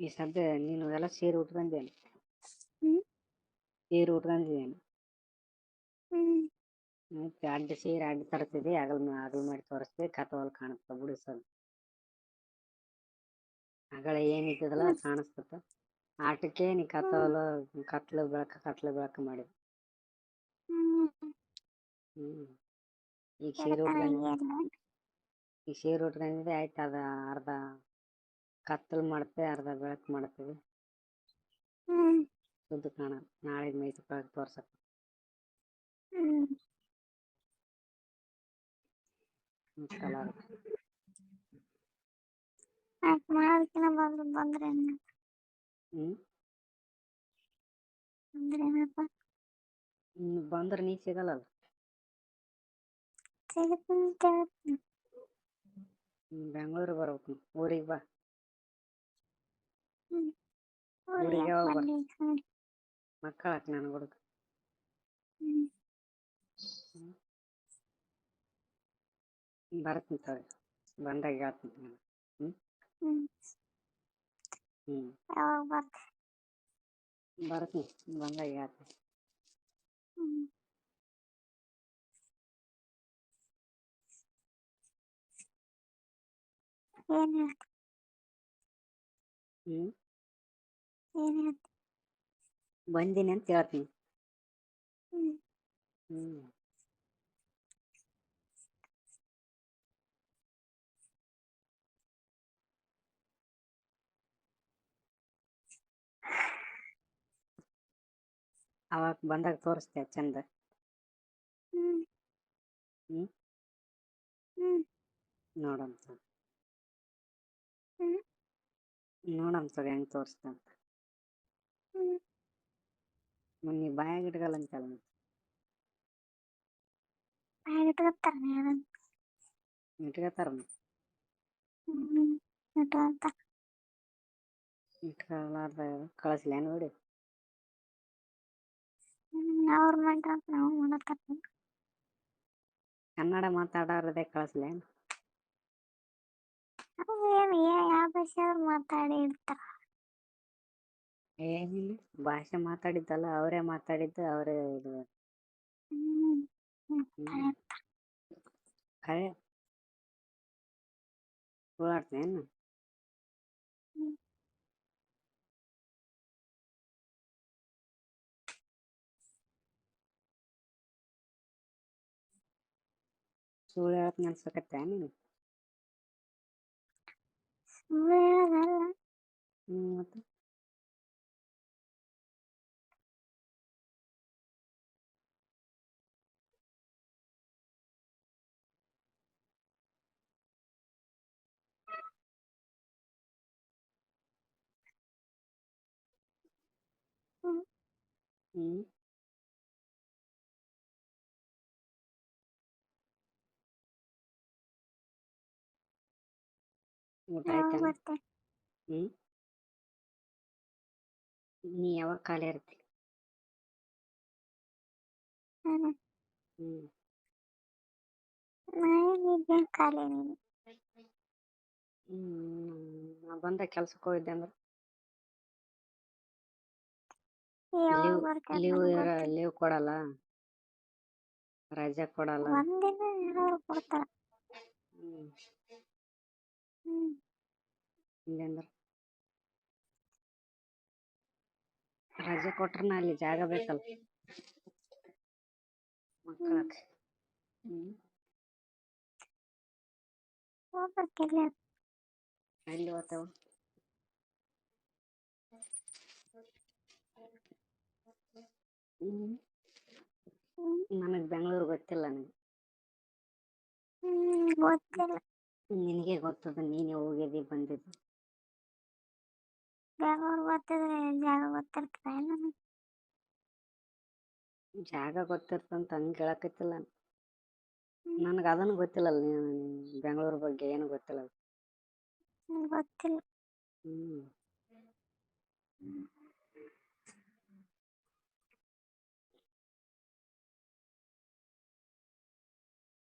ಈ ಸದ್ಯ ನೀನು ಎಲ್ಲ ಸೇರಿ ಉಟ್ಕೊಂಡಿದ್ದೇನೆ ಹ್ಮ್. ಸೇರಿ ಉಟ್ಕೊಂಡಿದ್ದೇನೆ ಹ್ಮ್. ಮತ್ತೆ ಅಡ್ಡ ಸೇರಿ ಅಡ್ಡ ತರ್ತಿದ್ದೆ ಅಗಲ್ ಮಾ- ಅಗಲ್ ಮಾಡಿ ತೋರಿಸ್ದೆ ಕತ್ತವಲ್ ಕಾಣಿಸ್ತ ಬಿಡು ಸದ್ ಅಗಳ ಏನಿದ್ದದಲ್ಲ. ಕಾಣಿಸ್ತದ ಆಟಕ್ಕೆ ನೀ ಕತ್ತವಲ್ಲ ಕತ್ಲು ಬೆಳಕ ಕತ್ಲು ಬೆಳಕ ಮಾಡಿ ಹ್ಮ್. ಹ್ಮ್. ಈಗ ಸೀರೆ ಹೇಳ್ತಾನೆ ಉಟ್ಕೊಂಡ್ ಹಂಗೆ ಈಗ ಸೀರೆ ಉಟ್ಕೊಂಡಿದ್ದೆ ಆಯ್ತು ಅದ ಅರ್ಧ ಕತ್ತಲ್ ಮಾಡ್ತೆ ಅರ್ಧ ಬೆಳಕು ಮಾಡ್ತೀವಿ ಹ್ಮ್. ಸುದ್ದು ಕಾಣ ನಾಳೆ ಮೈ ತುಪ್ಪ ತೋರ್ಸಕ್ ಹ್ಮ್. ಕಲರ್ ಆಯ್ತು ಮಾಡೋದಕ್ಕಿಂತ ಬಂದ್ರೆ ಬಂದ್ರೆ ಏನಪ್ಪ? ಬಂದ್ರೆ ನೀ ಸಿಗಲ್ಲ ಸಿಗುತ್ತೆ ಬೆಂಗಳೂರಿಗೆ ಬರ್ಬೇಕು ಊರಿಗೆ ಬಾ. ಹ್ಮ್ ಊರಿಗೆ ಊರಿಗೆ ಯಾವಾಗ ಬರ್ ಬಂದು ನೋಡಿ ಮಕ್ಕಳಾಕ್ ನನ್ ಹುಡುಗ ಹ್ಮ್ ಬರ್ತೀನಿ ತಗೋ ಬಂದಾಗ ಹೇಳ್ತೀನಿ ನಾನು ಹ್ಮ್ ಹ್ಮ್ ಹ್ಮ್ ಯಾವಾಗ ಬರ್ತೆ ಬರ್ತೀನಿ ಬಂದಾಗ ಹೇಳ್ತೀನಿ ಹ್ಮ್ ಏನ್ ಹೇಳ್ತಿ ಹ್ಮ್. ಏನ್ ಬಂದೀನಿ ಅಂತ ಹೇಳ್ತೀನಿ. ಹ್ಮ್. ಹ್ಮ್. ಅವಾಗ ಬಂದಾಗ ತೋರಿಸ್ತೆ ಚಂದ. ಹ್ಮ್. ಹ್ಮ್. ಹ್ಮ್. ನೋಡಂತ ಹ್ಮ್. ನೋಡಂತ ಹೆಂಗ್ ತೋರಿಸ್ತೆ ಮತ್ತೆ ಹ್ಮ್ ಇಟ್ಕೊಂತಾರ. ಇಟ್ಕೊಳ್ಳಾರ್ದ ಕಳಿಸ್ಲೇನು ನೋಡಿ ಹ್ಮ್ ಅವ್ರ ಮಾಡ್ರ ನಾವು ಮಾಡತ್ತಾರ ಕನ್ನಡ ಮಾತಾಡೋರದೇ ಕಳಿಸ್ಲೇನು? ಯಾವ ಭಾಷೆ ಅವ್ರು ಮಾತಾಡಿ ಇಡ್ತಾರ? ಏನಿಲ್ಲ ಭಾಷೆ ಮಾತಾಡಿದ್ದಲ್ಲ ಅವರೇ ಮಾತಾಡಿದ್ದು ಅವರೇ ಇದು ಹ್ಮ್ ಹ್ಮ್ ಮಾತಾಡಿರ್ತಾರ ಖರೆ ಸುಳ್ಳಾಡ್ತೇನು ಹ್ಮ್ ಸುಳ್ಳು ಹೇಳ್ತೀನಿ ಅನ್ಸಕತ್ತೆ ನೀನು ಸುಳ್ಳು ಹೇಳೋದಲ್ಲ ಹ್ಮ್ ಮತ್ತೆ ಹ್ಮ್ ಊಟ ಯಾವಾಗ ಆಯ್ತಾ ಬರ್ತೆ ಹ್ಮ್ ನೀ ಯಾವಾಗ ಖಾಲಿ ಇರ್ತಿ ನಾನು ಹ್ಮ್ ನಾಯಿಗೆ ಖಾಲಿ ನೀನು ಹ್ಮ್ ನಾ ಬಂದ ಕೆಲ್ಸಕ್ಕೆ ಹೋಗಿದ್ದೆ ಅಂದ್ರೆ ಯಾವಾಗ ಲೀವ್ ಲೀವ್ ನನಗೆ ಗೊತ್ತಿಲ್ಲ. ಲೀವ್ ಕೊಡಲ್ಲ? ರಜೆ ಕೊಡಲ್ಲ? ಒಂದಿನ ಏನಾದ್ರು ಕೊಡ್ತಾರ. ಹ್ಮ್. ಹ್ಮ್. ಇಲ್ಲಾಂದ್ರೆ ರಜೆ ಕೊಟ್ರನ ಅಲ್ಲಿ ಜಾಗ ಬೇಕಲ್ಲ. ಹ್ಮ್. ಮಕ್ಕಳಕ್ಕೆ ಹ್ಮ್ ಹೋಗ್ಬೇಕಿಲ್ಲ ಹ್ಮ್ ಹ್ಮ್ ನನಗ್ ಬೆಂಗಳೂರು ಗೊತ್ತಿಲ್ಲ ನನಗೆ ಗೊತ್ತಿಲ್ಲ. ನಿನಗೆ ಗೊತ್ತದ ನೀನೇ ಹೋಗಿದ್ದಿ ಬಂದಿದ್ದು? ಬೆಂಗಳೂರು ಗೊತ್ತಿದ್ರೆ ಜಾಗ ಗೊತ್ತಿರ್ತದ ನನಗೆ ಜಾಗ ಗೊತ್ತಿರ್ತಂತ ಹಂಗ ಕೇಳಕತ್ತಿಲ್ಲ ನನಗೆ ಅದನ್ನ ಗೊತ್ತಿಲ್ಲಲ್ಲ ನೀನು ಬೆಂಗಳೂರು ಬಗ್ಗೆ ಏನು ಗೊತ್ತಿಲ್ಲ ಗೊತ್ತಿಲ್ಲ. ಹ್ಮ್.